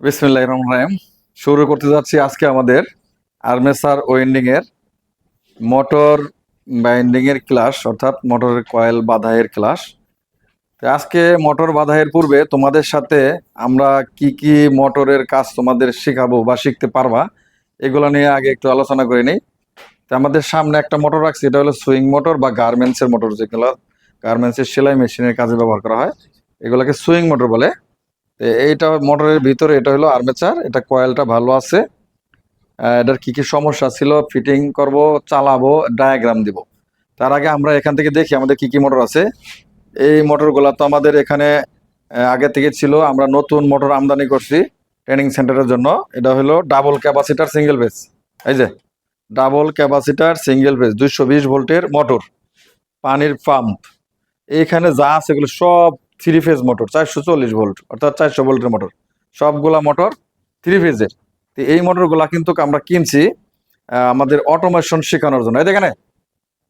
বিসমিল্লাহ রহমান শুরু করতে যাচ্ছি আজকে আমাদের আর্মেসার ওয়েন্ডিং এর মোটর বাইন্ডিং এর ক্লাস, অর্থাৎ মোটরের কয়েল বাধাইয়ের ক্লাস। আজকে মোটর বাধাইয়ের পূর্বে তোমাদের সাথে আমরা কি কি মোটরের কাজ তোমাদের শেখাবো বা শিখতে পারবা, এগুলো নিয়ে আগে একটু আলোচনা করে নিই। তো আমাদের সামনে একটা মোটর রাখছি, এটা হলো সুইং মোটর বা গার্মেন্টসের মোটর, যেগুলো গার্মেন্টসের সেলাই মেশিনের কাজে ব্যবহার করা হয়। এগুলোকে সুইং মোটর বলে। এইটা মোটরের ভিতরে এটা হলো আর্মেচার, এটা কয়েলটা ভালো আছে। এটার কি কি সমস্যা ছিল? ফিটিং করব, চালাবো, ডায়াগ্রাম দিব। তার আগে আমরা এখান থেকে দেখি আমাদের কি কি মোটর আছে। এই মোটরগুলো তো আমাদের এখানে আগে থেকে ছিল। আমরা নতুন মোটর আমদানি করছি ট্রেনিং সেন্টারের জন্য। এটা হলো ডাবল ক্যাপাসিটার সিঙ্গেল বেস এই যে, ডাবল ক্যাপাসিটার সিঙ্গেল বেস দুইশো ভোল্টের মোটর। পানির পাম্প। এইখানে যা আছে এগুলো সব থ্রি ফেজ মোটর, চারশো চল্লিশ ভোল্ট, অর্থাৎ চারশো ভোল্টের মোটর। সবগুলা মোটর থ্রি ফেজের তো এই মোটরগুলা কিন্তু আমরা কিনছি আমাদের অটোমেশন শেখানোর জন্য। এই দেখেন,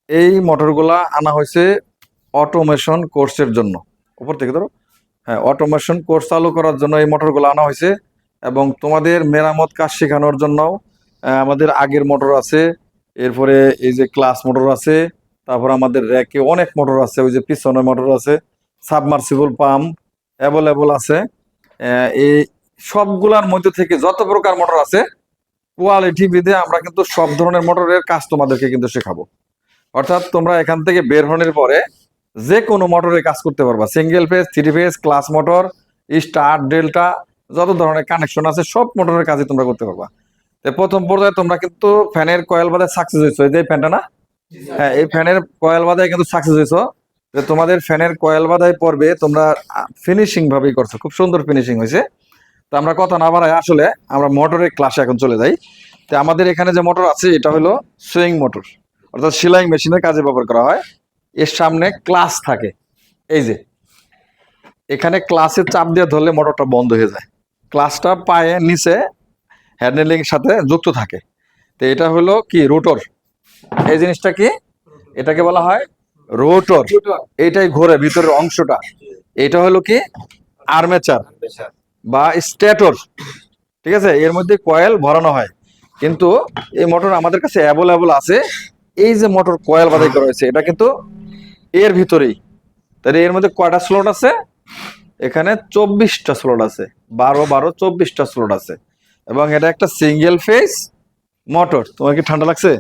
এই মোটরগুলা আনা হয়েছে অটোমেশন কোর্সের জন্য। উপর থেকে ধরো। হ্যাঁ অটোমেশন কোর্স চালু করার জন্য এই মোটরগুলো আনা হয়েছে এবং তোমাদের মেরামত কাজ শেখানোর জন্য আমাদের আগের মোটর আছে, এরপরে এই যে ক্লাস মোটর আছে, তারপর আমাদের র্যাকে অনেক মোটর আছে, ওই যে পিছনে মোটর আছে সাবমার্সিবল পাম্প অ্যাভেলেবল আছে। এই সবগুলার মধ্যে থেকে যত প্রকার মোটর আছে কোয়ালিটি বিধে আমরা কিন্তু সব ধরনের মোটরের কাজ তোমাদেরকে কিন্তু শেখাবো। অর্থাৎ তোমরা এখান থেকে বের হওয়ার পরে যে কোনো মোটরের কাজ করতে পারবা। Single phase three phase class motor star delta যত ধরনের কানেকশন আছে সব মোটরের কাজই তোমরা করতে পারবা। তো প্রথম পর্যায়ে তোমরা কিন্তু ফ্যানের কয়েল বাদে সাকসেস হয়েছো। এই যে ফ্যানটা না? হ্যাঁ এই ফ্যানের কয়েল বাদায় কিন্তু সাকসেস হয়েছো। যে তোমাদের ফ্যানের কয়েল বাদায় পড়বে, তোমরা ফিনিশিং ভাবেই করছ। খুব সুন্দর ফিনিশিং হয়েছে। তো আমরা কথা না বাড়াই আসলে আমরা মোটরের ক্লাসে এখন চলে যাই। তো আমাদের এখানে যে মোটর আছে, এটা হলো সুইং মোটর। অর্থাৎ সেলাই মেশিনের কাজে ব্যবহার করা হয়। এর সামনে ক্লাস থাকে। এই যে, এখানে ক্লাসের চাপ দিয়ে ধরলে মোটরটা বন্ধ হয়ে যায়। ক্লাসটা পায়ে নিচে হ্যান্ডেলিং সাথে যুক্ত থাকে। তো এটা হলো কি? রোটর। এই জিনিসটা কি? এটাকে বলা হয় রোটর এইটাই ঘোরে ভিতরের অংশটা। এটা হলো কি? আর্মেচার বা স্ট্যাটর। ঠিক আছে? এর মধ্যে কয়েল ভরানো হয়। কিন্তু এই মোটর আমাদের কাছে অ্যাভেলেবল আছে। এই যে মোটর কয়েল বাদাই করা হয়েছে এটা কিন্তু এর ভিতরেই। তাহলে এর মধ্যে কয়টা স্লট আছে? এখানে চব্বিশটা স্লট আছে। বারো বারো চব্বিশটা স্লট আছে। এবং এটা একটা সিঙ্গেল ফেস মোটর তোমার কি ঠান্ডা লাগছে?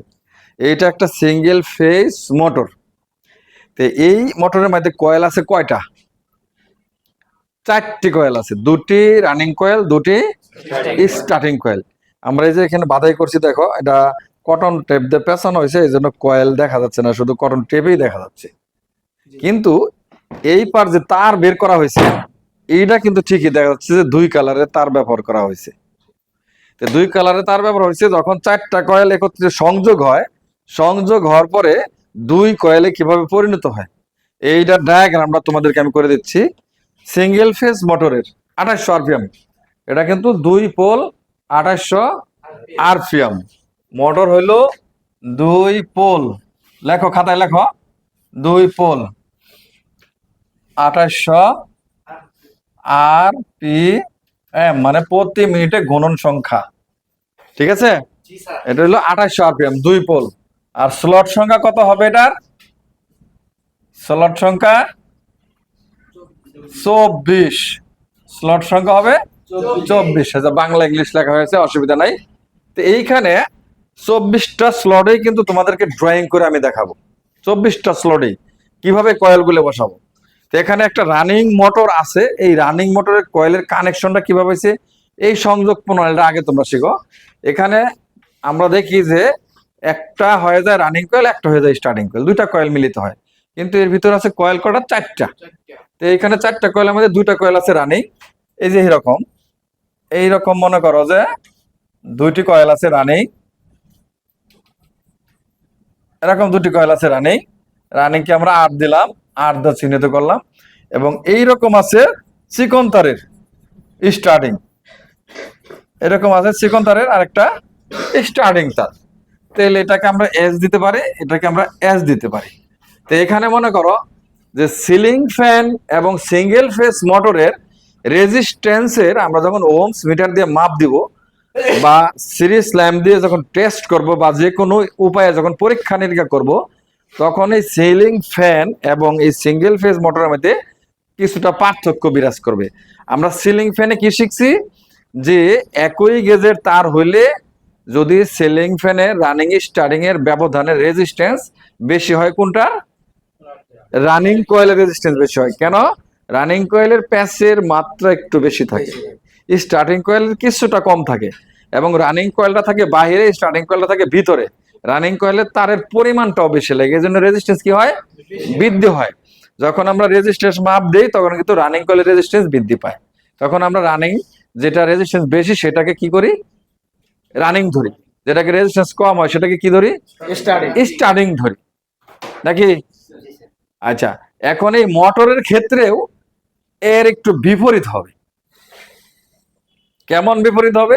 এইটা একটা সিঙ্গেল ফেস মোটর তো এই মোটরের মধ্যে কয়েল আছে কয়টা? চারটি কয়েল আছে। দুটি রানিং কয়েল দুটি স্টার্টিং কয়েল আমরা এই যে এখানে বাধাই করছি দেখো এটা কটন টেপ দিয়ে পেঁচানো হয়েছে এই জন্য কয়েল দেখা যাচ্ছে না শুধু কটন টেপেই দেখা যাচ্ছে। কিন্তু এই পার যে তার বের করা হয়েছে এইটা কিন্তু ঠিকই দেখা যাচ্ছে যে দুই কালারের তার ব্যবহার করা হয়েছে। তো দুই কালারের তার ব্যবহার হয়েছে যখন চারটা কয়েল একত্রে সংযোগ হয় সংযোগ হওয়ার পরে দুই কয়েলে কীভাবে পরিণত হয়? এইটা ডায়াগ্রামটা তোমাদেরকে আমি করে দিচ্ছি। সিঙ্গেল ফেজ মোটরের আঠাশশো আরপিএম এটা কিন্তু দুই পোল আঠাশশো আরপিএম মোটর হইল দুই পোল লেখো খাতায় লেখো। দুই পোল আঠাশশো আর পি এম মানে প্রতি মিনিটে গুণন সংখ্যা। ঠিক আছে? এটা হলো আঠাশশো আরপিএম দুই পোল আর স্লট সংখ্যা কত হবে এটার? স্লট সংখ্যা চব্বিশ। স্লট সংখ্যা হবে চব্বিশ। হাজার বাংলা ইংলিশ লেখা হয়েছে, অসুবিধা নাই। তো এইখানে চব্বিশটা স্লটেই কিন্তু তোমাদেরকে ড্রয়িং করে আমি দেখাবো। চব্বিশটা স্লটেই কীভাবে কয়েলগুলো বসাবো? তো এখানে একটা রানিং মোটর আছে। এই রানিং মোটরের কয়েলের কানেকশনটা কীভাবে হয়েছে? এই সংযোগ প্রণালীটা আগে তোমরা শিখো। এখানে আমরা দেখি যে একটা হয়ে যায় রানিং কয়েল একটা হয়ে যায় স্টার্টিং কয়েল দুইটা কয়েল মিলিত হয়। কিন্তু এর ভিতরে আছে কয়েল কটা চারটা। তো এইখানে চারটা কয়েলের মধ্যে দুইটা কয়েল আছে রানিং এই যে এইরকম এইরকম মনে করো যে দুইটি কয়েল আছে রানিং এরকম দুটি কয়েল আছে রানিং রানিং কে আমরা আট দিলাম, আট দিয়ে চিহ্নিত করলাম। এবং এই রকম আছে চিকন তারের স্টার্টিং এরকম আছে চিকন তারের আরেকটা স্টার্টিং তার। তাহলে এটাকে আমরা এস দিতে পারি, এটাকে আমরা এস দিতে পারি। তো এখানে মনে করো যে সিলিং ফ্যান এবং সিঙ্গেল ফেস মোটরের রেজিস্ট্যান্সের আমরা যখন ওমস মিটার দিয়ে মাপ দিব বা সিরিজ ল্যাম্প দিয়ে যখন টেস্ট করব বা যে কোনো উপায়ে যখন পরীক্ষা নিরীক্ষা করব, তখন এই সিলিং ফ্যান এবং এই সিঙ্গেল ফেজ মোটরের মধ্যে কিছুটা পার্থক্য বিরাজ করবে। আমরা সিলিং ফ্যানে কি শিখছি? যে একই গেজের তার হইলে যদি সিলিং ফ্যানের রানিং স্টার্টিং এর ব্যবধানের রেজিস্ট্যান্স বেশি হয় কোনটার রানিং কয়েলের রেজিস্ট্যান্স বেশি হয়। কেন? রানিং কয়েলের প্যাচের মাত্রা একটু বেশি থাকে। স্টার্টিং কয়েলের কিছুটা কম থাকে এবং রানিং কয়েলটা থাকে বাইরে স্টার্টিং কয়েলটা থাকে ভিতরে। রানিং কয়েলের তারের পরিমাণটাও বেশি লাগে। এই জন্য রেজিস্ট্যান্স কি হয়? বৃদ্ধি হয়। যখন আমরা রেজিস্ট্যান্স মাপ দিই, তখন কিন্তু রানিং কয়েলের রেজিস্ট্যান্স বৃদ্ধি পায়। তখন আমরা রানিং যেটা রেজিস্ট্যান্স বেশি, সেটাকে কি করি? রানিং ধরি। যেটাকে রেজিস্ট্যান্স কম হয় সেটাকে কি ধরি? স্টার্টিং স্টার্টিং ধরি। নাকি? আচ্ছা এখন এই মোটরের ক্ষেত্রেও এর একটু বিপরীত হবে। কেমন বিপরীত হবে?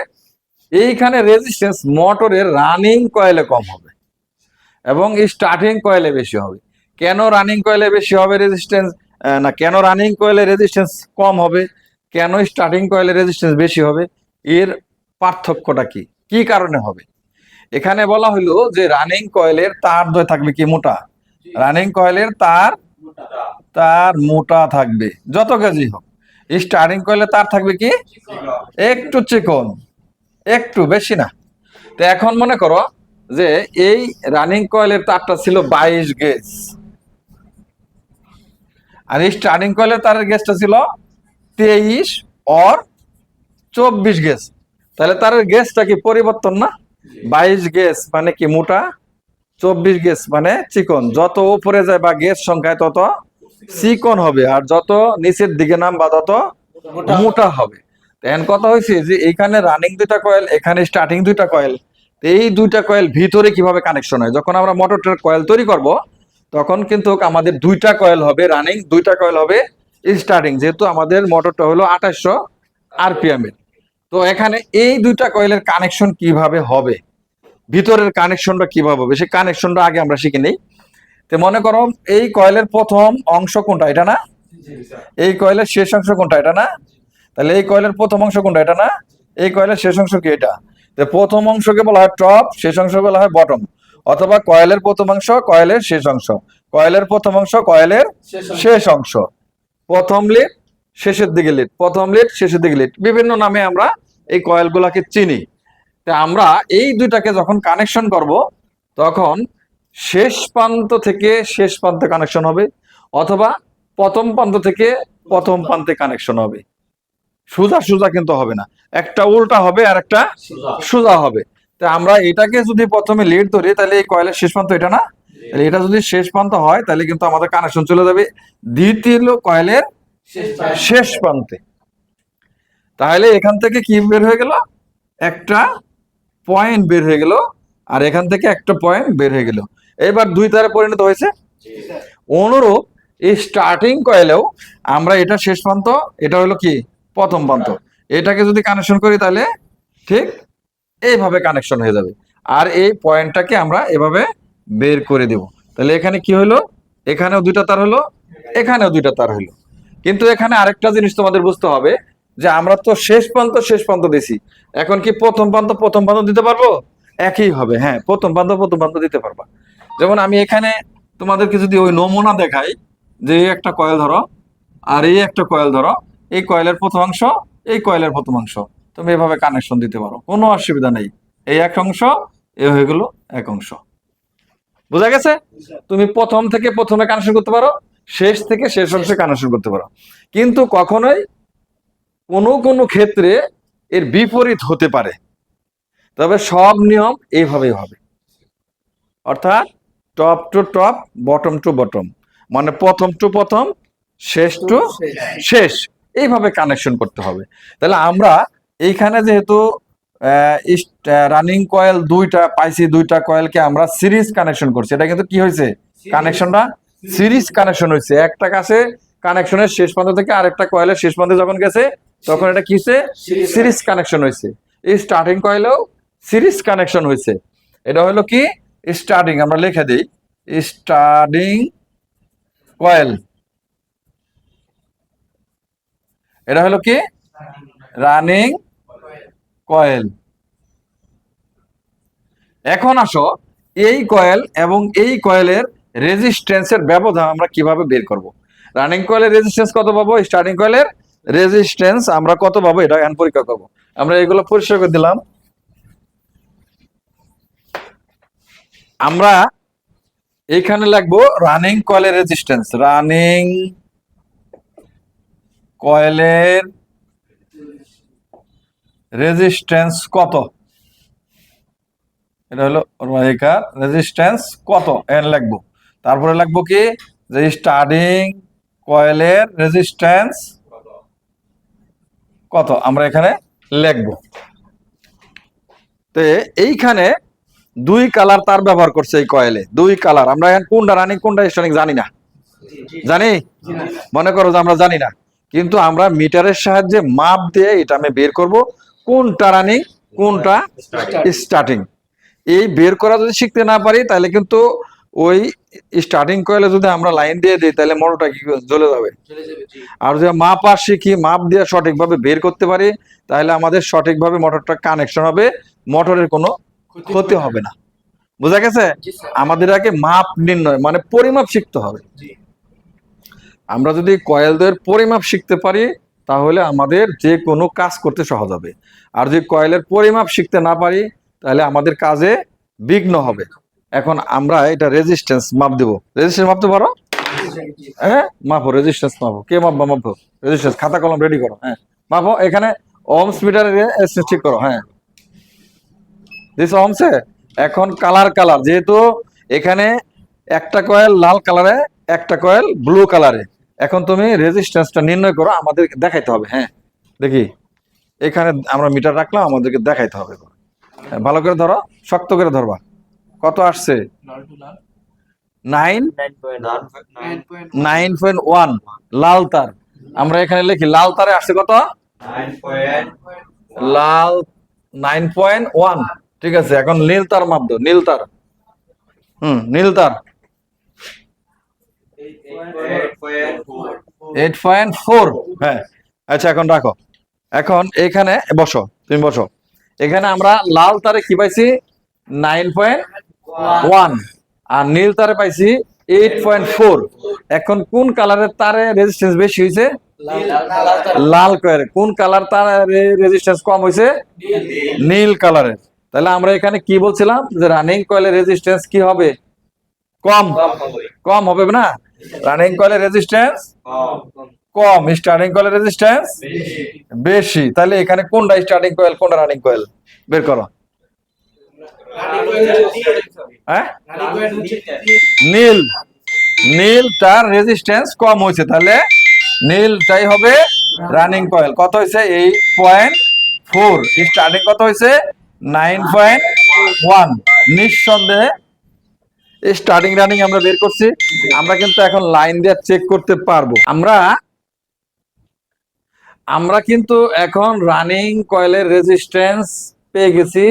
এইখানে রেজিস্ট্যান্স মোটরের রানিং কয়েলে কম হবে এবং স্টার্টিং কয়েলে বেশি হবে। কেন রানিং কয়েলে বেশি হবে রেজিস্ট্যান্স না কেন রানিং কয়েলে রেজিস্ট্যান্স কম হবে? কেন স্টার্টিং কয়েলে রেজিস্ট্যান্স বেশি হবে? এর পার্থক্যটা কি? কি কারণে হবে? এখানে বলা হলো যে রানিং কয়েলের তার ধরে থাকবে কি? মোটা। রানিং কয়েলের তার তার মোটা থাকবে। যত কেজি হোক। স্টার্টিং কয়েলের তার থাকবে কি? একটু চিকন। একটু বেশি না। তো এখন মনে করো যে এই রানিং কয়েলের তারটা ছিল বাইশ গেজ। আর এই কয়েলের তারের গেজটা ছিল তেইশ অর চব্বিশ গেজ। তাহলে তার গ্যাসটা কি পরিবর্তন না? বাইশ গ্যাস মানে কি মোটা? চব্বিশ গ্যাস মানে চিকন। যত উপরে যায় বা গ্যাস সংখ্যায় তত চিকন হবে আর যত নিচের দিকে নাম বা তত মোটা হবে। এখন কথা হয়েছে যে এখানে রানিং দুইটা কয়েল এখানে স্টার্টিং দুইটা কয়েল এই দুইটা কয়েল ভিতরে কীভাবে কানেকশন হয়? যখন আমরা মোটরটার কয়েল তৈরি করব তখন কিন্তু আমাদের দুইটা কয়েল হবে রানিং দুইটা কয়েল হবে স্টার্টিং যেহেতু আমাদের মোটরটা হলো আঠাশশো আরপিএম এর তো এখানে এই দুইটা কয়েলের কানেকশন কীভাবে হবে? ভিতরের কানেকশনটা কীভাবে হবে? সেই কানেকশনটা আগে আমরা শিখে নেই। তো মনে করো এই কয়েলের প্রথম অংশ কোনটা? এটা না? এই কয়েলের শেষ অংশ কোনটা? এটা না? তাহলে এই কয়েলের প্রথম অংশ কোনটা? এটা না? এই কয়েলের শেষ অংশ কি এটা? তো প্রথম অংশকে বলা হয় টপ শেষ অংশ বলা হয় বটম অথবা কয়েলের প্রথম অংশ কয়েলের শেষ অংশ। কয়েলের প্রথম অংশ কয়েলের শেষ অংশ। প্রথম লিড শেষের দিকে লিড প্রথম লিড শেষের দিকে লিড বিভিন্ন নামে আমরা এই কয়েলগুলাকে চিনি। তা আমরা এই দুইটাকে যখন কানেকশন করব তখন শেষ প্রান্ত থেকে শেষ প্রান্তে কানেকশন হবে অথবা প্রথম প্রান্ত থেকে প্রথম প্রান্তে কানেকশন হবে। সোজা সোজা কিন্তু হবে না। একটা উল্টা হবে আর একটা সোজা হবে। তা আমরা এটাকে যদি প্রথমে লিড ধরি তাহলে এই কয়েলের শেষ প্রান্ত এটা না? এটা যদি শেষ প্রান্ত হয় তাহলে কিন্তু আমাদের কানেকশন চলে যাবে। দ্বিতীয় কয়েলের শেষ প্রান্তে। তাহলে এখান থেকে কি বের হয়ে গেল? একটা পয়েন্ট বের হয়ে গেল, আর এখান থেকে একটা পয়েন্ট বের হয়ে গেল। এবার দুই তারে পরিণত হয়েছে। অনুরূপ, এই স্টার্টিং কয়েলেও আমরা এটা শেষ প্রান্ত, এটা হলো কি? প্রথম প্রান্ত। এটাকে যদি কানেকশন করি তাহলে ঠিক এইভাবে কানেকশন হয়ে যাবে। আর এই পয়েন্টটাকে আমরা এভাবে বের করে দেব। তাহলে এখানে কি হলো? এখানেও দুইটা তার হলো, এখানেও দুইটা তার হলো। কিন্তু এখানে আরেকটা জিনিস তোমাদের বুঝতে হবে, যে আমরা তো শেষ প্রান্ত শেষ প্রান্ত দিছি। এখন কি প্রথম প্রান্ত প্রথম প্রান্ত দিতে পারব? একই হবে হ্যাঁ প্রথম প্রান্ত প্রথম প্রান্ত দিতে পারবা। যেমন আমি এখানে তোমাদেরকে যদি ওই নমুনা দেখাই, যে একটা কয়েল ধরো, আর এই একটা কয়েল ধরো, এই কয়েলের প্রথম অংশ, এই কয়েলের প্রথম অংশ। তুমি এভাবে কানেকশন দিতে পারো, কোনো অসুবিধা নেই। এই এক অংশ, এ হয়ে গেল এক অংশ। বোঝা গেছে? তুমি প্রথম থেকে প্রথমে কানেকশন করতে পারো শেষ থেকে শেষ অংশে কানেকশন করতে পারো। কিন্তু কখনোই কোনো কোনো ক্ষেত্রে এর বিপরীত হতে পারে। তবে সব নিয়ম এইভাবেই হবে। অর্থাৎ top to top bottom to bottom মানে প্রথম টু প্রথম শেষ টু শেষ। এইভাবে কানেকশন করতে হবে। তাহলে আমরা এইখানে যেহেতু রানিং কয়েল দুইটা পাইছি দুইটা কয়েলকে আমরা সিরিজ কানেকশন করছি। এটা কিন্তু কি হয়েছে? কানেকশনটা সিরিজ কানেকশন হয়েছে। একটা কাছে কানেকশনের শেষ প্রান্ত থেকে আরেকটা কয়েলের শেষ প্রান্তে যখন গেছে, তখন এটা কিসে সিরিজ কানেকশন হয়েছে। এই স্টার্টিং কয়েলেও সিরিজ কানেকশন হয়েছে। এটা হলো কি? স্টার্টিং আমরা লিখে দিই। স্টার্টিং কয়েল এটা হলো কি? রানিং কয়েল এখন আসো, এই কয়েল এবং এই কয়েলের রেজিস্ট্যান্সের ব্যবধান আমরা কীভাবে বের করব? রানিং কয়েলের রেজিস্ট্যান্স কত পাবো? স্টার্টিং কয়েলের রেজিস্ট্যান্স আমরা কত পাবো? এটা এখন পরীক্ষা করব। আমরা এগুলো পরিষ্কার করে দিলাম। আমরা এখানে লাগবো রানিং কয়েলের রেজিস্ট্যান্স। রানিং কয়েলের রেজিস্ট্যান্স কত? এটা হলো রেজিস্ট্যান্স কত? এন লাগবো তারপরে লাগবো কি? যে স্টার্টিং কয়েলের রেজিস্ট্যান্স কত? আমরা এখানে লিখব। তো এইখানে দুই কালার তার ব্যবহার করছে এই কয়েলে দুই কালার আমরা এখন কোনটা রানিং কোনটা স্টার্টিং জানি না। জানি? মনে করো যে আমরা জানি না। কিন্তু আমরা মিটারের সাহায্যে মাপ দিয়ে এটা আমি বের করব। কোনটা রানিং কোনটা স্টার্টিং এই বের করা যদি শিখতে না পারি, তাহলে কিন্তু ওই স্টার্টিং কয়েলে যদি আমরা লাইন দিয়ে দিই তাহলে মোটরটা কি জ্বলে যাবে। আর যদি মাপ আর শিখি মাপ দিয়ে সঠিকভাবে বের করতে পারি তাহলে আমাদের সঠিকভাবে মোটরটা কানেকশন হবে মোটরের কোনো ক্ষতি হবে না। বোঝা গেছে? আমাদের আগে মাপ নির্ণয় মানে পরিমাপ শিখতে হবে। আমরা যদি কয়েলদের পরিমাপ শিখতে পারি তাহলে আমাদের যে কোনো কাজ করতে সহজ হবে। আর যদি কয়েলের পরিমাপ শিখতে না পারি তাহলে আমাদের কাজে বিঘ্ন হবে। এখন আমরা এটা রেজিস্ট্যান্স মাপ দেবো। রেজিস্ট্যান্স মাপতে পারো? হ্যাঁ মাপো রেজিস্ট্যান্স মাপো কে মাপবো মাপো রেজিস্ট্যান্স খাতা কলম রেডি করো। হ্যাঁ মাপো এখানে ওমস মিটারে ঠিক করো। হ্যাঁ। দিস ওমসে এখন কালার কালার যেহেতু এখানে একটা কয়েল লাল কালারে একটা কয়েল ব্লু কালারে এখন তুমি রেজিস্ট্যান্সটা নির্ণয় করো আমাদের দেখাইতে হবে। হ্যাঁ দেখি। এখানে আমরা মিটার রাখলাম আমাদেরকে দেখাইতে হবে। হ্যাঁ, ভালো করে ধরো শক্ত করে ধরবা। কত আসছে? নাইন? Nine point one. লাল তার। আমরা এখানে লিখি লাল তারে আসছে কত? লাল নাইন পয়েন্ট ওয়ান। ঠিক আছে এখন নীল তার মাপ দাও নীল তার। হুম নীল তার। Eight point four. হ্যাঁ আচ্ছা এখন রাখো। এখন এখানে বসো তুমি বসো। এখানে আমরা লাল তারে কি পাইছি? নাইন পয়েন্ট ওয়ান আর নীল তারে পাইছি এইট পয়েন্ট ফোর এখন কোন কালারের তারে রেজিস্ট্যান্স বেশি হয়েছে লাল কালার কোন কালার তার রেজিস্ট্যান্স কম হয়েছে নীল কালারের তাহলে আমরা এখানে কি বলছিলাম? যে রানিং কয়েলের রেজিস্ট্যান্স কি হবে? কম। কম হবে। না? রানিং কয়েলের রেজিস্ট্যান্স কম। স্টার্টিং কয়েলের রেজিস্ট্যান্স বেশি। তাহলে এখানে কোনটা স্টার্টিং কয়েল কোনটা রানিং কয়েল বের করো। নীল নীল তার রেজিস্ট্যান্স কম হয়েছে। তাহলে নীলটাই হবে রানিং কয়েল কত হয়েছে? এইট পয়েন্ট ফোর স্টার্টিং কত হয়েছে? নাইন পয়েন্ট ওয়ান নিঃসন্দেহে স্টার্টিং রানিং আমরা বের করছি। আমরা কিন্তু এখন লাইন দিয়ে চেক করতে পারব। আমরা আমরা কিন্তু এখন রানিং কয়েলের রেজিস্ট্যান্স পেয়ে গেছি।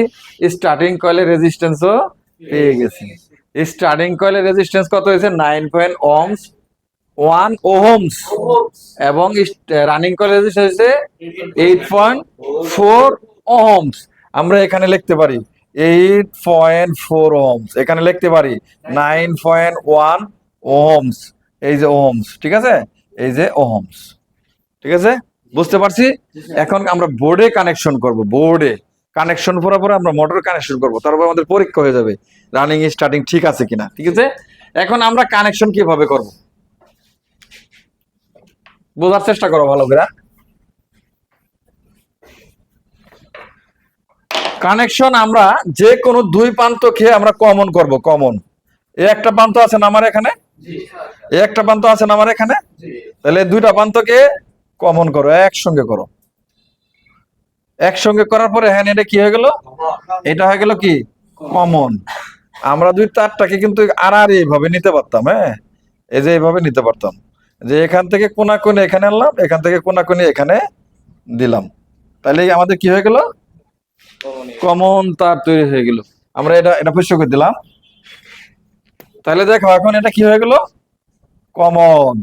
স্টার্টিং কয়েলের রেজিস্ট্যান্সও পেয়ে গেছি। স্টার্টিং কয়েলের রেজিস্ট্যান্স কত হয়েছে? Nine point ohms one ohms এবং রানিং কয়েলের রেজিস্ট্যান্স হয়েছে এইট পয়েন্ট ফোর ওহমস আমরা এখানে লিখতে পারি এইট পয়েন্ট ফোর ওহমস এখানে লিখতে পারি নাইন পয়েন্ট ওয়ান ওহমস এই যে ওহমস ঠিক আছে? এই যে ওহমস ঠিক আছে? বুঝতে পারছি? এখন আমরা বোর্ডে কানেকশন করব বোর্ডে কানেকশন পরে আমরা মোটর কানেকশন করব। তারপর আমাদের পরীক্ষা হয়ে যাবে রানিং স্টার্টিং ঠিক আছে কিনা ঠিক আছে? এখন আমরা কানেকশন কীভাবে করব? বোঝার চেষ্টা করো ভালো করে। কানেকশন আমরা যে কোনো দুই প্রান্ত খেয়ে আমরা কমন করব কমন এই একটা প্রান্ত আছে না আমার এখানে? এ একটা প্রান্ত আছে না আমার এখানে? তাহলে দুইটা প্রান্তকে কমন করো একসঙ্গে করো। একসঙ্গে করার পরে হ্যাঁ এটা কি হয়ে গেল? এটা হয়ে গেল কি? কমন। আমরা দুই তারটাকে কিন্তু আর আর এইভাবে নিতে পারতাম হ্যাঁ? এই যে এইভাবে নিতে পারতাম। যে এখান থেকে কোনা কোনে এখানে আনলাম, এখান থেকে কোনা কোনে এখানে দিলাম। তাহলে আমাদের কি হয়ে গেল? কমন তার তৈরি হয়ে গেল। আমরা এটা এটা পরিষ্কার করে দিলাম। তাহলে দেখো, এখন এটা কি হয়ে গেল? কমন।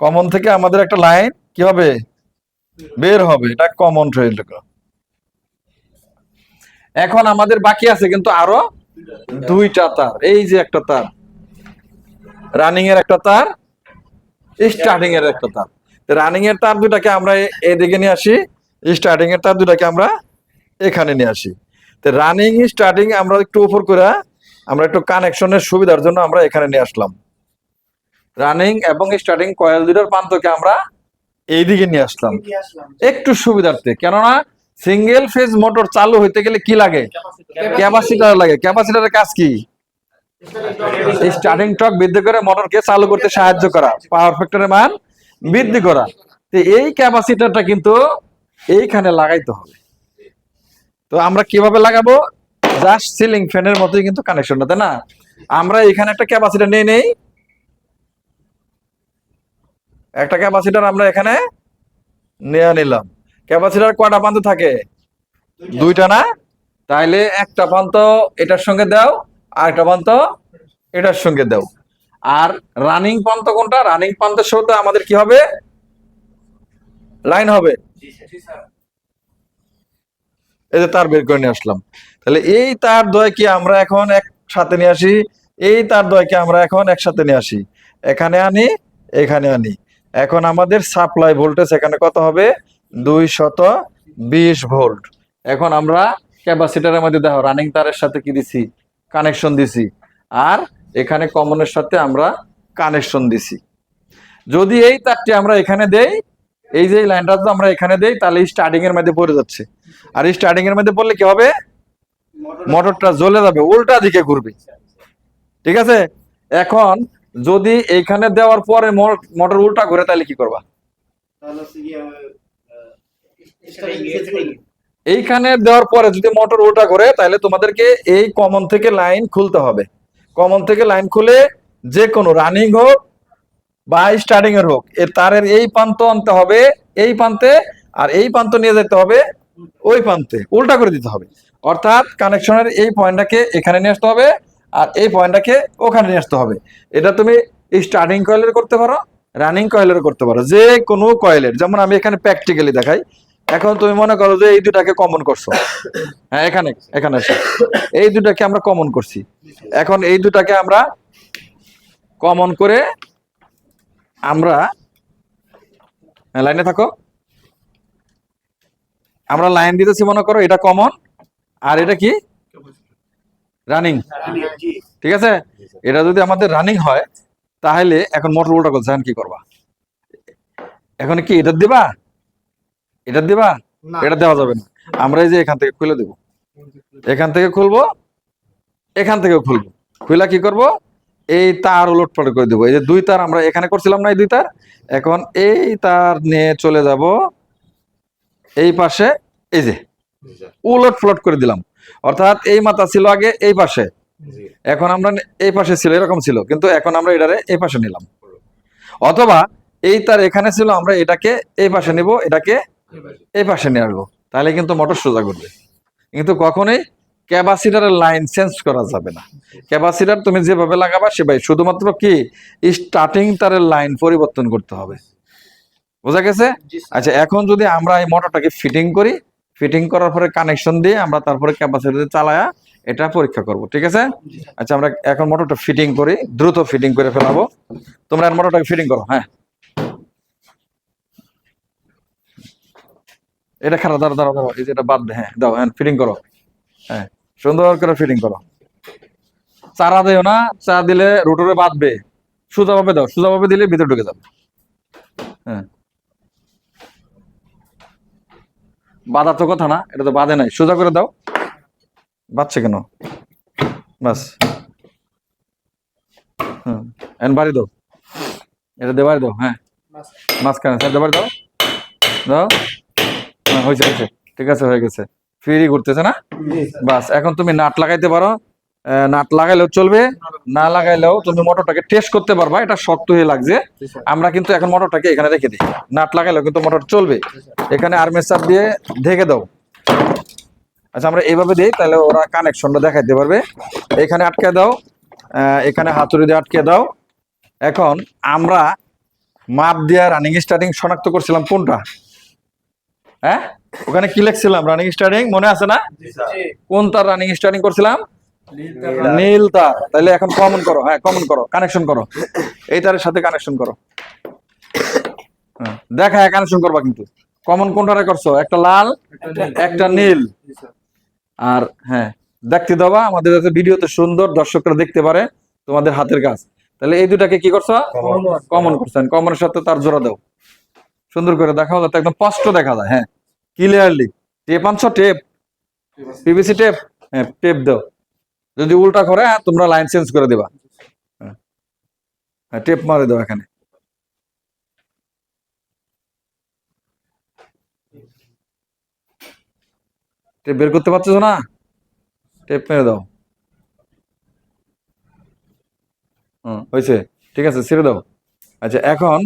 কমন থেকে আমাদের একটা লাইন কি হবে? বের হবে। এটা কমন ট্রেড এখন আমাদের বাকি আছে কিন্তু আরও দুইটা তার এই যে একটা তার। রানিং এর একটা তার স্টার্টিং এর একটা তার। রানিং এর তার দুটাকে আমরা এদিকে নিয়ে আসি স্টার্টিং এর তার দুটাকে আমরা এখানে নিয়ে আসি। তো রানিং স্টার্টিং আমরা একটু উপর করে আমরা একটু কানেকশনের সুবিধার জন্য আমরা এখানে নিয়ে আসলাম। রানিং এবং স্টার্টিং কয়েল দুটার প্রান্তকে আমরা এইদিকে নিয়ে আসলাম। একটু সুবিধার্থে কেননা সিঙ্গেল ফেজ মোটর চালু হইতে গেলে কি লাগে? ক্যাপাসিটার লাগে। ক্যাপাসিটারের কাজ কি? স্টার্টিং টক বৃদ্ধি করে মোটরকে চালু করতে সাহায্য করা পাওয়ার ফ্যাক্টরের মান বৃদ্ধি করা। তো এই ক্যাপাসিটারটা কিন্তু এইখানে লাগাইতে হবে। তো আমরা কীভাবে লাগাবো? জাস্ট সিলিং ফ্যানের মতোই কিন্তু কানেকশনটা তাই না? আমরা এখানে একটা ক্যাপাসিটার নিয়ে নেই। একটা ক্যাপাসিটার আমরা এখানে নিয়ে নিলাম। ক্যাপাসিটার কয়টা প্রান্ত থাকে? দুইটা না? তাইলে একটা প্রান্ত এটার সঙ্গে দাও, আর একটা প্রান্ত এটার সঙ্গে দাও। আর রানিং প্রান্ত কোনটা? রানিং প্রান্তের সাথে আমাদের কি হবে? লাইন হবে। এই যে তার বের করে নিয়ে আসলাম। তাহলে এই তার দয়কে আমরা এখন একসাথে নিয়ে আসি। এই তার দয়কে আমরা এখন একসাথে নিয়ে আসি। এখানে আনি এখানে আনি। এখন আমাদের সাপ্লাই ভোল্টেজ এখানে কত হবে? দুই শত বিশ ভোল্ট। এখন আমরা ক্যাপাসিটারের মধ্যে দেখো রানিং তারের সাথে কি দিছি? কানেকশন দিছি। আর এখানে কমনের সাথে আমরা কানেকশন দিছি। যদি এই তারটি আমরা এখানে দেই, এই যে লাইনটা যদি আমরা এখানে দেই, তাহলে স্টার্টিং এর মধ্যে পড়ে যাচ্ছে। আর স্টার্টিং এর মধ্যে পড়লে কি হবে? মোটরটা জ্বলে যাবে, উল্টা দিকে ঘুরবে। ঠিক আছে? এখন যদি এইখানে দেওয়ার পরে মোটর উল্টা ঘুরে, তাহলে কি করবা? এইখানে দেওয়ার পরে যদি মোটর উল্টা করে তাহলে তোমাদেরকে এই কমন থেকে লাইন খুলতে হবে। কমন থেকে লাইন খুলে যে কোনো রানিং হোক বা স্টার্টিং এর হোক এর তারের এই প্রান্ত আনতে হবে এই প্রান্তে আর এই প্রান্ত নিয়ে যেতে হবে ওই প্রান্তে। উল্টা করে দিতে হবে। অর্থাৎ কানেকশনের এই পয়েন্টটাকে এখানে নিয়ে আসতে হবে আর এই পয়েন্টটাকে ওখানে নিয়ে আসতে হবে। এটা তুমি স্টার্টিং কয়েলের করতে পারো রানিং কয়েলের করতে পারো যে কোনো কয়েলের যেমন আমি এখানে প্র্যাকটিক্যালি দেখাই এখন তুমি মনে করো যে এই দুটাকে কমন করছ। হ্যাঁ এখানে এখানে এই দুটাকে আমরা কমন করছি। এখন এই দুটাকে আমরা কমন করে আমরা হ্যাঁ, লাইনে থাকো। আমরা লাইন দিতেছি মনে করো এটা কমন আর এটা কি? রানিং ঠিক আছে? এটা যদি আমাদের রানিং হয় তাহলে এখন মোটর উল্টা করছে কি করবা? এখন কি এটা দিবা? এটা দিবা? এটা দেওয়া যাবে না। আমরা এই যে এখান থেকে খুলে দেব। এখান থেকে খুলবো? এখান থেকে খুলবো। খুলে কি করব? এই তার উলট পালট করে দেবো। এই যে দুই তার আমরা এখানে করছিলাম না এই দুই তার? এখন এই তার নিয়ে চলে যাব। এই পাশে এই যে উলট প্লট করে দিলাম। অর্থাৎ এই মাথা ছিল আগে এই পাশে। এখন আমরা এই পাশে ছিল এরকম ছিল। কিন্তু এখন আমরা এটারে এই পাশে নিলাম। অথবা এই তার এখানে ছিল আমরা এটাকে এই পাশে নিব এটাকে এই পাশে নিয়ে আসব। তাহলে কিন্তু মোটর সোজা করবে কিন্তু কখনোই ক্যাপাসিটারের লাইন চেঞ্জ করা যাবে না। ক্যাপাসিটার তুমি যেভাবে লাগাবা সেভাবে। শুধুমাত্র কি? স্টার্টিং তারের লাইন পরিবর্তন করতে হবে। বোঝা গেছে? আচ্ছা এখন যদি আমরা এই মোটরটাকে ফিটিং করি ফিটিং করার পরে কানেকশন দিয়ে আমরা তারপরে ক্যাপাসিটার চালায়া এটা পরীক্ষা করব ঠিক আছে? আচ্ছা আমরা এখন মোটরটা ফিটিং করি দ্রুত ফিটিং করে ফেলাবো। তোমরা মোটরটাকে ফিটিং করো হ্যাঁ? এটা খারাপ দাঁড়া দাঁড়া দাঁড়া এই যে এটা বাদ দে হ্যাঁ দাও হ্যাঁ ফিটিং করো হ্যাঁ সুন্দর করে ফিটিং করো। চারা দিও না, চা দিলে রোটরে বাঁধবে সোজাভাবে দাও সোজাভাবে দিলে ভিতরে ঢুকে যাবে হ্যাঁ। বাঁধার তো কথা না, এটা তো বাঁধে নাই, সোজা করে দাও, বাঁধছে কেন? বাস এন বাড়ি দাও, এটা দেবারি দাও হ্যাঁ মাঝখানে স্যার দেবারি দাও দাও। হ্যাঁ হয়েছে হয়েছে। ঠিক আছে হয়ে গেছে। ফ্রি ঘুরতেছে না? বাস এখন তুমি নাট লাগাইতে পারো। নাট লাগাইলেও চলবে না লাগাইলেও তুমি মোটরটাকে টেস্ট করতে পারবা। এটা শক্ত হয়ে লাগছে। আমরা কিন্তু এখন মোটরটাকে এখানে রেখে দিই। নাট লাগাইলেও কিন্তু মোটর চলবে। এখানে আর্মেচার দিয়ে ঢেকে দাও। আচ্ছা আমরা এইভাবে দিই তাহলে ওরা কানেকশনটা দেখাইতে পারবে। এখানে আটকে দাও। এখানে হাতুড়ি দিয়ে আটকে দাও। এখন আমরা মাপ দিয়ে রানিং স্টার্টিং শনাক্ত করছিলাম কোনটা? হ্যাঁ? ওখানে কি লিখছিলাম? রানিং স্টার্টিং মনে আছে না? কোন তার রানিং স্টার্টিং করছিলাম? নীল তার। তাহলে এখন কমন করো হ্যাঁ কমন করো কানেকশন করো। এই তারের সাথে কানেকশন করো। হ্যাঁ, দেখা কানেকশন করবা কিন্তু। কমন কোনটারে করছ? একটা লাল একটা নীল। আর হ্যাঁ দেখতে দেবা আমাদের যাতে ভিডিওতে সুন্দর দর্শকরা দেখতে পারে তোমাদের হাতের কাজ। তাহলে এই দুটাকে কি করছ? কমন করছেন কমনের সাথে তার জোড়া দাও। সুন্দর করে দেখাও যাতে একদম স্পষ্ট দেখা যায় হ্যাঁ। ক্লিয়ারলি টেপ আনছো টেপ পিভিসি টেপ হ্যাঁ টেপ দাও। যদি উল্টা করে হ্যাঁ, তোমরা লাইন চেঞ্জ করে দেবা। হ্যাঁ। হ্যাঁ টেপ মারে দাও এখানে। টেপ বের করতে পারছ না? টেপ মেরে দাও। হুম হয়েছে। ঠিক আছে ছেড়ে দাও। আচ্ছা এখন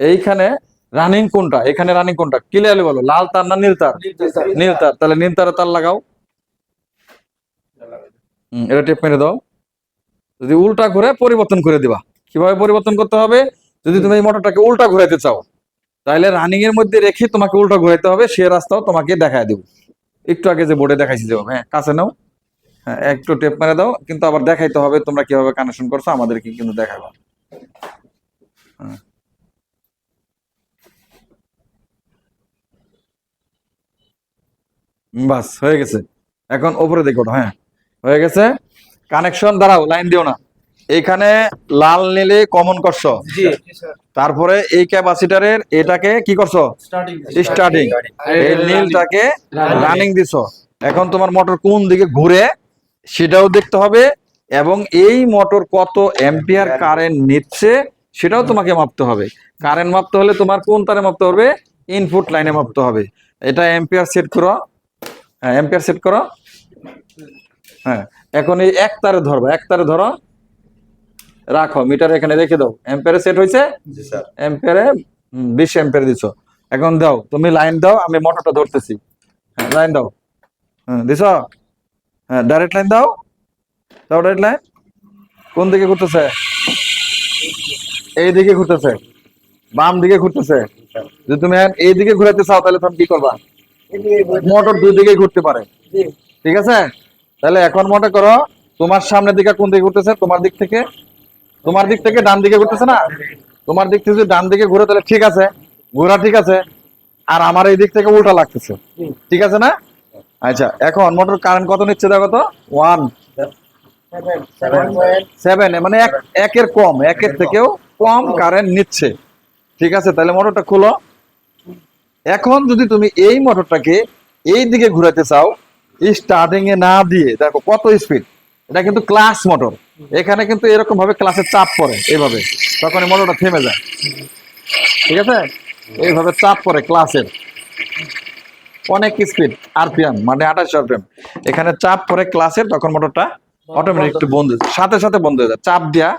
এইখানে রানিং কোনটা? এখানে রানিং কোনটা? ক্লিয়ারলি বলো। লাল তার না নীল তার? নীল তার তাহলে নীল তারে তার লাগাও। এটা টেপ মেরে দাও। যদি উল্টা ঘুরে পরিবর্তন করে দিবা। কীভাবে পরিবর্তন করতে হবে? যদি তুমি এই মোটরটাকে উল্টা ঘুরাইতে চাও তাহলে রানিং এর মধ্যে রেখে তোমাকে উল্টা ঘুরাইতে হবে। সে রাস্তাও তোমাকে দেখায় দেবো। একটু আগে যে বোর্ডে দেখাইছি দেবো হ্যাঁ কাছে নাও। হ্যাঁ একটু টেপ মেরে দাও। কিন্তু আবার দেখাইতে হবে তোমরা কীভাবে কানেকশন করছ আমাদেরকে কিন্তু দেখাবো। হ্যাঁ। বাস হয়ে গেছে। এখন ওপরে দেখো হ্যাঁ। হয়ে গেছে। কানেকশন দাঁড়াও লাইন দিও না। এইখানে লাল নীলে কমন করছ। তারপরে এই ক্যাপাসিটারের এটাকে কি করছ? স্টার্টিং এই নীলটাকে রানিং দিছো। এখন তোমার মোটর কোন দিকে ঘুরে সেটাও দেখতে হবে। এবং এই মোটর কত অ্যাম্পিয়ার কারেন্ট নিচ্ছে সেটাও তোমাকে মাপতে হবে। কারেন্ট মাপতে হলে তোমার কোন তারে মাপতে হবে? ইনপুট লাইনে মাপতে হবে। এটা অ্যাম্পিয়ার সেট করো। হ্যাঁ অ্যাম্পিয়ার সেট করো। হ্যাঁ এখন এই এক তারে ধরবা এক তারে ধরো। রাখো মিটার এখানে রেখে দাও। অ্যাম্পিয়ারে সেট হয়েছে? এম্পিয়ারে বিশ এম্পিয়ার দিছো। এখন দাও তুমি লাইন দাও আমি মোটরটা ধরতেছি। হ্যাঁ লাইন দাও। হ্যাঁ দিছ? হ্যাঁ ডাইরেক্ট লাইন দাও। দাও ডাইরেক্ট লাইন কোন দিকে ঘুরতেছে? এই দিকে ঘুরতেছে। বাম দিকে ঘুরতেছে। যদি তুমি এই দিকে ঘুরাতে চাও তাহলে তুমি কি করবা? মোটর দুই দিকে ঘুরতে পারে। ঠিক আছে? তাহলে এখন মনে করো তোমার সামনের দিকে কোন দিকে ঘুরতেছে? তোমার দিক থেকে? তোমার দিক থেকে ডান দিকে ঘুরতেছে না? তোমার দিক থেকে যদি ডান দিকে ঘুরে তাহলে ঠিক আছে। ঘোরা ঠিক আছে। আর আমার এই দিক থেকে উল্টা লাগতেছে। ঠিক আছে না? আচ্ছা এখন মোটর কারেন্ট কত নিচ্ছে দেখো তো? ওয়ান সেভেন মানে এক একের কম একের থেকেও কম কারেন্ট নিচ্ছে। ঠিক আছে? তাহলে মোটরটা খুলো। এখন যদি তুমি এই মোটরটাকে এই দিকে ঘুরাতে চাও স্টার্টিং এ না দিয়ে, দেখো কত স্পিড এটা কিন্তু ক্লাস মোটর এখানে কিন্তু এরকম ভাবে ক্লাসের চাপ পড়ে, এইভাবে। তখন মোটরটা থেমে যায়। ঠিক আছে? এইভাবে চাপ পড়ে ক্লাসের অনেক স্পিড আরপিএম মানে আঠাশ আরপিএম এখানে চাপ পড়ে ক্লাসের তখন মোটরটা অটোমেটিক একটু বন্ধ সাথে সাথে বন্ধ হয়ে যায়। চাপ দেয়া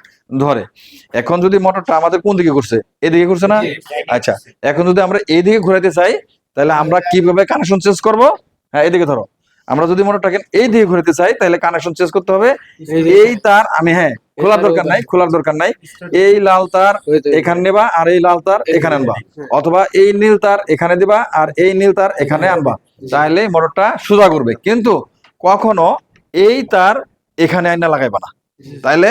ধরে। এখন যদি মোটরটা আমাদের কোন দিকে ঘুরছে? এদিকে ঘুরছে না? আচ্ছা। এখন যদি আমরা এইদিকে ঘুরাইতে চাই তাহলে আমরা কীভাবে কানেকশন চেঞ্জ করব? হ্যাঁ এদিকে ধরো। আমরা যদি মোটরটাকে এই দিকে ঘুরাতে চাই তাহলে কানেকশন চেঞ্জ করতে হবে। এই তার আমি হ্যাঁ খোলার দরকার নাই খোলার দরকার নাই। এই লাল তার এখানে নেবা আর এই লাল তার এখানে আনবা। অথবা এই নীল তার এখানে দিবা আর এই নীল তার এখানে আনবা। তাহলে মোটরটা সোজা করবে কিন্তু কখনো এই তার এখানে আয়না লাগাইবা না। তাইলে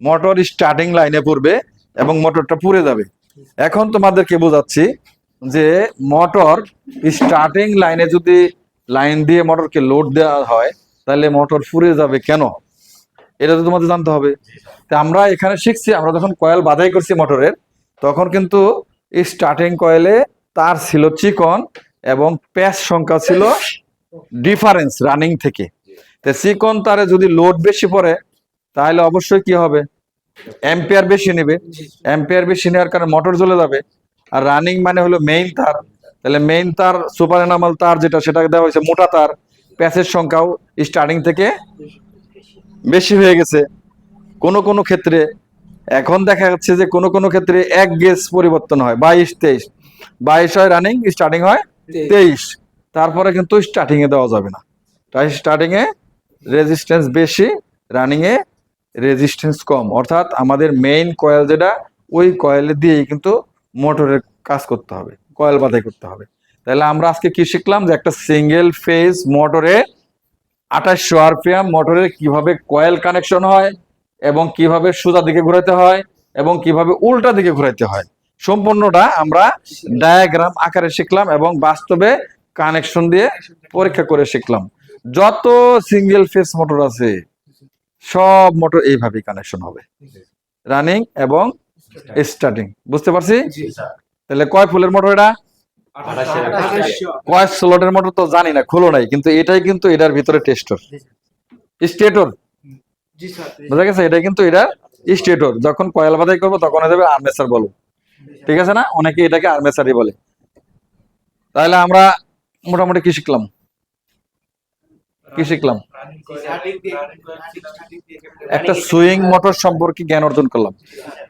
মোটর স্টার্টিং লাইনে পড়বে এবং মোটরটা পুড়ে যাবে। এখন তোমাদেরকে বোঝাচ্ছি যে মোটর স্টার্টিং লাইনে যদি লাইন দিয়ে মোটরকে লোড দেওয়া হয় তাহলে মোটর পুড়ে যাবে কেন? এটা তো তোমাদের জানতে হবে। তা আমরা এখানে শিখছি, আমরা যখন কয়েল বাধাই করছি মোটরের, তখন কিন্তু স্টার্টিং কয়েলে তার ছিল চিকন এবং প্যাচ সংখ্যা ছিল ডিফারেন্স রানিং থেকে। তো চিকন তারে যদি লোড বেশি পড়ে তাহলে অবশ্যই কি হবে? অ্যাম্পিয়ার বেশি নেবে। অ্যাম্পিয়ার বেশি নেওয়ার কারণে মোটর জ্বলে যাবে। আর রানিং মানে হলো মেইন তার। তাহলে মেইন তার সুপার এনামাল তার যেটা সেটাকে দেওয়া হয়েছে মোটা তার। প্যাচের সংখ্যাও স্টার্টিং থেকে বেশি হয়ে গেছে। কোনো কোনো ক্ষেত্রে এখন দেখা যাচ্ছে যে কোনো কোনো ক্ষেত্রে এক গেজ পরিবর্তন হয় বাইশ তেইশ। বাইশ হয় রানিং স্টার্টিং হয় তেইশ। তারপরে কিন্তু স্টার্টিং এ দেওয়া যাবে না। তাই স্টার্টিং এ রেজিস্ট্যান্স বেশি রানিং এ রেজিস্ট্যান্স কম। অর্থাৎ আমাদের মেইন কয়েল যেটা, ওই কয়েলে দিয়েই কিন্তু মোটরের কাজ করতে হবে কয়েল বাধাই করতে হবে। তাহলে আমরা আজকে কি শিখলাম? যে একটা সিঙ্গেল ফেজ মোটরে আঠাশশো আরপিএম মোটরে কীভাবে কয়েল কানেকশন হয় এবং কীভাবে সোজা দিকে ঘোরাতে হয় এবং কীভাবে উল্টা দিকে ঘোরাতে হয়। সম্পূর্ণটা আমরা ডায়াগ্রাম আকারে শিখলাম এবং বাস্তবে কানেকশন দিয়ে পরীক্ষা করে শিখলাম। যত সিঙ্গেল ফেস মোটর আছে সব মোটর এইভাবেই কানেকশন হবে। রানিং এবং স্টার্টিং বুঝতে পারছি? তাহলে কয় ফুলের মোটর এটা? কয় স্লটের মোটর তো জানি না খোলো নাই কিন্তু এটাই কিন্তু এটার ভিতরে টেস্টর স্টেটর জি বুঝা গেছে? এটা কিন্তু এটা স্টেটর যখন কয়েল বাদাই করব তখন হয়ে যাবে আর্মেসার বলো। ঠিক আছে না? অনেকে এটাকে আর্মেসারই বলে। তাহলে আমরা মোটামুটি কি শিখলাম? কি শিখলাম? একটা সুইং মোটর সম্পর্কে জ্ঞান অর্জন করলাম।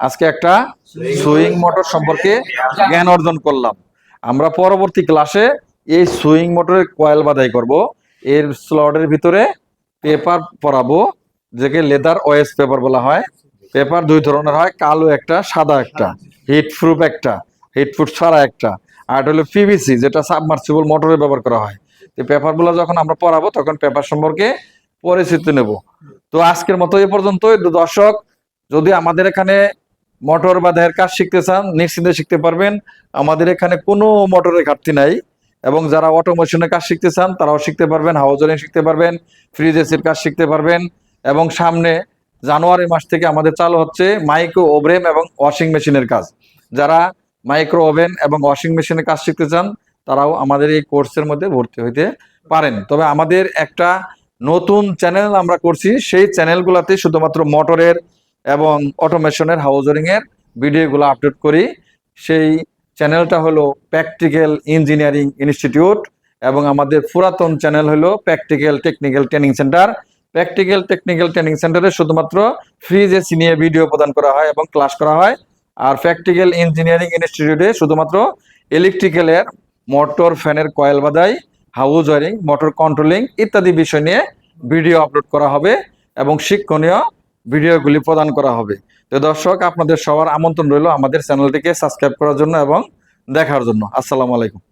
আজকে একটা সুইং মোটর সম্পর্কে জ্ঞান অর্জন করলাম। আমরা পরবর্তী ক্লাসে এই সুইং মোটরের কয়েল বাধাই করব। এর স্লটের ভিতরে পেপার পরাবো যেকে লেদার ওয়েস পেপার বলা হয়। পেপার দুই ধরনের হয় কালো একটা সাদা একটা হিট প্রুফ একটা হিট প্রুফ ছাড়া একটা। আর এটা হলো পিভিসি যেটা সাবমার্সিবল মোটরে ব্যবহার করা হয়। এই পেপারগুলো যখন আমরা পড়াবো, তখন পেপার সম্পর্কে পরিচিতি নেব। তো আজকের মতো এ পর্যন্ত দর্শক, যদি আমাদের এখানে মোটর বা দেহের কাজ শিখতে চান, নিশ্চিন্তে শিখতে পারবেন। আমাদের এখানে কোনো মোটরের ঘাটতি নাই এবং যারা অটোমেশনের কাজ শিখতে চান, তারাও শিখতে পারবেন হাউজরিং শিখতে পারবেন ফ্রিজ এসির কাজ শিখতে পারবেন এবং সামনে জানুয়ারি মাস থেকে আমাদের চালু হচ্ছে মাইক্রো ওভেন এবং ওয়াশিং মেশিনের কাজ। যারা মাইক্রো ওভেন এবং ওয়াশিং মেশিনের কাজ শিখতে চান তারাও আমাদের এই কোর্সের মধ্যে ভর্তি হইতে পারেন। তবে আমাদের একটা নতুন চ্যানেল আমরা করছি, সেই চ্যানেলগুলোতে শুধুমাত্র মোটরের এবং অটোমেশনের হাউজরিং এর ভিডিওগুলো আপলোড করি। সেই চ্যানেলটা হলো প্র্যাকটিক্যাল ইঞ্জিনিয়ারিং ইনস্টিটিউট এবং আমাদের পুরাতন চ্যানেল হলো practical technical training centre. Practical technical training সেন্টারে শুধুমাত্র ফ্রি যে নিয়ে ভিডিও প্রদান করা হয় এবং ক্লাস করা হয়, আর প্র্যাকটিক্যাল ইঞ্জিনিয়ারিং ইনস্টিটিউটে শুধুমাত্র ইলেকট্রিক্যালের মোটর ফ্যানের কয়েল বাদাই, হাউস ওয়ারিং, মোটর কন্ট্রোলিং ইত্যাদি বিষয় নিয়ে ভিডিও আপলোড করা হবে এবং শিক্ষণীয় ভিডিওগুলি প্রদান করা হবে। তো দর্শক, আপনাদের সবার আমন্ত্রণ রইল আমাদের চ্যানেলটিকে সাবস্ক্রাইব করার জন্য এবং দেখার জন্য। আসসালামু আলাইকুম।